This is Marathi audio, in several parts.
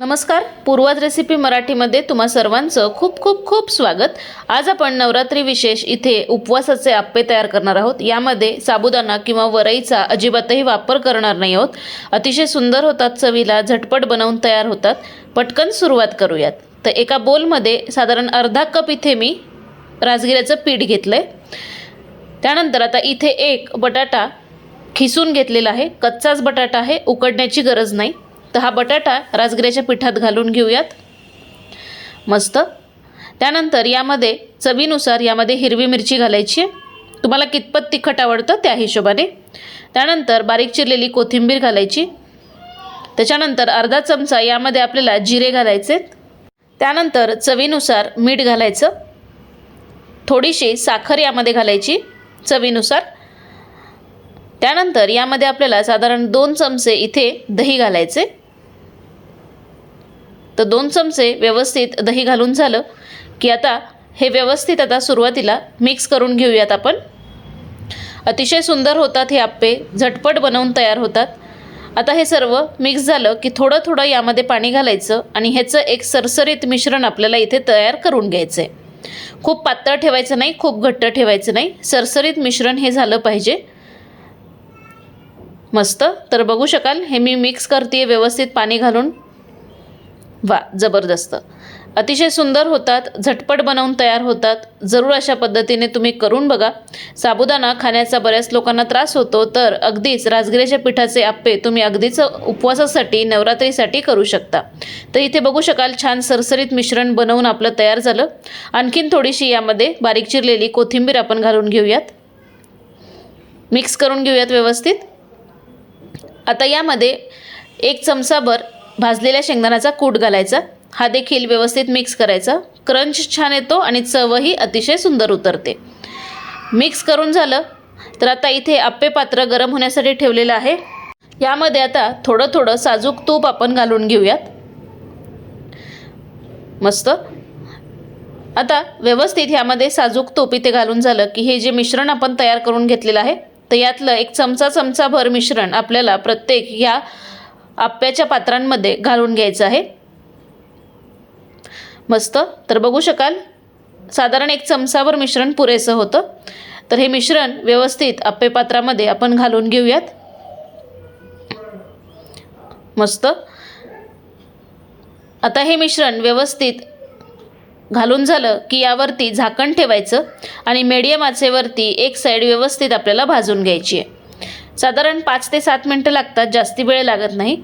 नमस्कार पूर्वाज रेसिपी मराठीमध्ये तुम्हा सर्वांचं खूप खूप खूप स्वागत. आज आपण नवरात्री विशेष इथे उपवासाचे आप्पे तयार करणार आहोत. यामध्ये साबुदाणा किंवा वरईचा अजिबातही वापर करणार नाही आहोत. अतिशय सुंदर होतात चवीला झटपट बनवून तयार होतात. पटकन सुरुवात करूयात. तर एका बोलमध्ये साधारण अर्धा कप इथे मी राजगिऱ्याचं पीठ घेतलं आहे त्यानंतर आता इथे एक बटाटा खिसून घेतलेला आहे. कच्चाच बटाटा आहे उकडण्याची गरज नाही. तर हा बटाटा राजगिऱ्याच्या पिठात घालून घेऊयात. मस्त. त्यानंतर यामध्ये चवीनुसार यामध्ये हिरवी मिरची घालायची. तुम्हाला कितपत तिखट आवडतं त्या हिशोबाने. त्यानंतर बारीक चिरलेली कोथिंबीर घालायची. त्याच्यानंतर अर्धा चमचा यामध्ये आपल्याला जिरे घालायचे. त्यानंतर चवीनुसार मीठ घालायचं. थोडीशी साखर यामध्ये घालायची चवीनुसार. त्यानंतर यामध्ये आपल्याला साधारण दोन चमचे इथे दही घालायचे. तर दोन चमचे व्यवस्थित दही घालून झालं की आता हे व्यवस्थित आता सुरुवातीला मिक्स करून घेऊयात आपण. अतिशय सुंदर होतात हे आप्पे झटपट बनवून तयार होतात. आता हे सर्व मिक्स झालं की थोडं थोडं यामध्ये पाणी घालायचं आणि ह्याचं एक सरसरीत मिश्रण आपल्याला इथे तयार करून घ्यायचं आहे खूप पातळ ठेवायचं नाही खूप घट्ट ठेवायचं नाही. सरसरीत मिश्रण हे झालं पाहिजे. मस्त. तर बघू शकाल हे मी मिक्स करते व्यवस्थित पाणी घालून. वा जबरदस्त. अतिशय सुंदर होतात झटपट बनवून तयार होतात. जरूर अशा पद्धतीने तुम्ही करून बघा. साबुदाणा खाण्याचा बऱ्याच लोकांना त्रास होतो तर अगदीच राजगिऱ्याच्या पिठाचे आप्पे तुम्ही अगदीच उपवासासाठी नवरात्रीसाठी करू शकता. तर इथे बघू शकाल छान सरसरीत मिश्रण बनवून आपलं तयार झालं. आणखीन थोडीशी यामध्ये बारीक चिरलेली कोथिंबीर आपण घालून घेऊयात. मिक्स करून घेऊयात व्यवस्थित. आता यामध्ये एक चमचाभर भाजलेल्या शेंगदाण्याचा कूट घालायचा. हा देखील व्यवस्थित मिक्स करायचा. क्रंच छान येतो आणि चवही अतिशय सुंदर उतरते. मिक्स करून झालं तर आता इथे आप्पे पात्र गरम होण्यासाठी ठेवलेलं आहे. यामध्ये आता थोडं थोडं साजूक तूप आपण घालून घेऊयात. मस्त. आता व्यवस्थित ह्यामध्ये साजूक तूप इथे घालून झालं की हे जे मिश्रण आपण तयार करून घेतलेलं आहे तर यातलं एक चमचा चमचाभर मिश्रण आपल्याला प्रत्येक ह्या आप्याच्या पात्रांमध्ये घालून घ्यायचं आहे. मस्त. तर बघू शकाल साधारण एक चमचावर मिश्रण पुरेसं होतं. तर हे मिश्रण व्यवस्थित आप्पे पात्रामध्ये आपण घालून घेऊयात. मस्त. आता हे मिश्रण व्यवस्थित घालून झालं की यावरती झाकण ठेवायचं आणि मीडियम आचेवरती एक साईड व्यवस्थित आपल्याला भाजून घ्यायची आहे. साधारण पाच ते सात मिनटं लागतात जास्ती वेळ लागत नाही.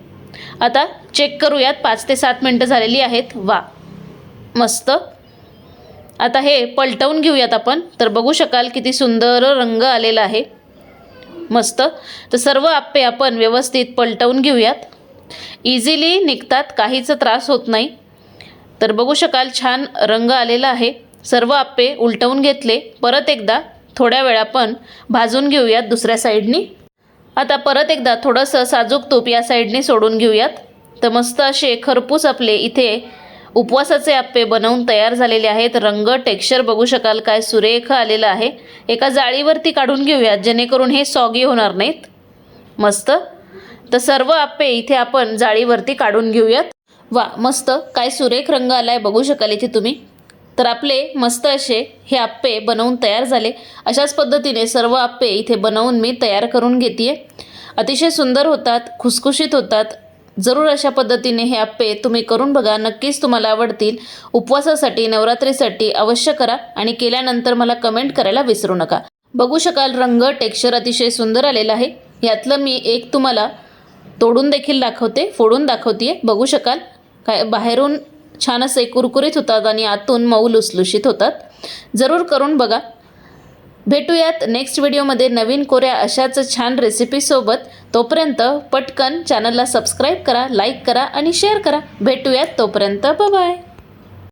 आता चेक करूयात पाच ते सात मिनटं झालेली आहेत वा. मस्त. आता हे पलटवून घेऊयात आपण तर बघू शकाल किती सुंदर रंग आलेला आहे. मस्त. तर सर्व आप्पे आपण व्यवस्थित पलटवून घेऊयात. इझिली निघतात काहीच त्रास होत नाही. तर बघू शकाल छान रंग आलेला आहे. सर्व आप्पे उलटवून घेतले. परत एकदा थोड्या वेळ आपण भाजून घेऊयात दुसऱ्या साईडनी आता परत एकदा थोडंसं साजूक तूप या साईडने सोडून घेऊयात. तर मस्त असे खरपूस आपले इथे उपवासाचे आप्पे बनवून तयार झालेले आहेत. रंग टेक्स्चर बघू शकाल काय सुरेख आलेलं आहे. एका जाळीवरती काढून घेऊयात जेणेकरून हे सॉगी होणार नाहीत. मस्त. तर सर्व आप्पे इथे आपण जाळीवरती काढून घेऊयात. वा मस्त. काय सुरेख रंग आला आहे बघू शकाल इथे तुम्ही. तर आपले मस्त असे हे आप्पे बनवून तयार झाले. अशाच पद्धतीने सर्व आप्पे इथे बनवून मी तयार करून घेते अतिशय सुंदर होतात खुसखुशीत होतात. जरूर अशा पद्धतीने हे आप्पे तुम्ही करून बघा नक्कीच तुम्हाला आवडतील. उपवासासाठी नवरात्रीसाठी अवश्य करा आणि केल्यानंतर मला कमेंट करायला विसरू नका. बघू शकाल रंग टेक्स्चर अतिशय सुंदर आलेलं आहे. यातलं मी एक तुम्हाला तोडून देखील दाखवते फोडून दाखवते बघू शकाल. काय बाहेरून छान असे कुरकुरीत होतात आणि आतून मऊ लुसलुशीत होतात. जरूर करून बघा. भेटूयात नेक्स्ट व्हिडिओमध्ये नवीन कोऱ्या अशाच छान रेसिपीसोबत तोपर्यंत पटकन चॅनलला सबस्क्राईब करा लाईक करा आणि शेअर करा. भेटूयात तोपर्यंत बाय